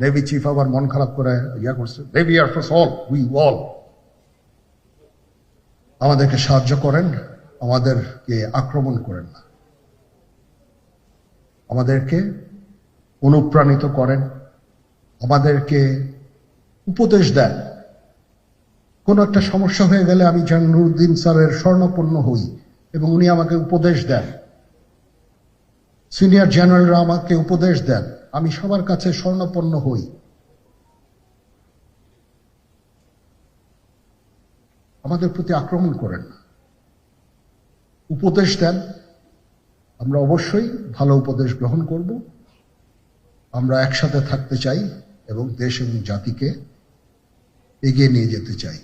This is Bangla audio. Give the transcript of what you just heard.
navy chief আবার মন খারাপ করে ইয়া করছে navy air force all we all আমাদেরকে সাহায্য করেন, আমাদেরকে আক্রমণ করেন না। আমাদেরকে অনুপ্রাণিত করেন, আমাদেরকে উপদেশ দেন। কোনো একটা সমস্যা হয়ে গেলে আমি জানুদ্দিন স্যারের স্বর্ণপন্ন হই এবং উনি আমাকে উপদেশ দেন। সিনিয়র জেনারেলরা আমাকে উপদেশ দেন। আমি সবার কাছে স্বর্ণপন্ন হই। আমাদের প্রতি আক্রমণ করেন। না উপদেশ দেন। আমরা অবশ্যই ভালো উপদেশ গ্রহণ করব। আমরা একসাথে থাকতে চাই এবং দেশ এবং জাতিকে এগিয়ে নিয়ে যেতে চাই।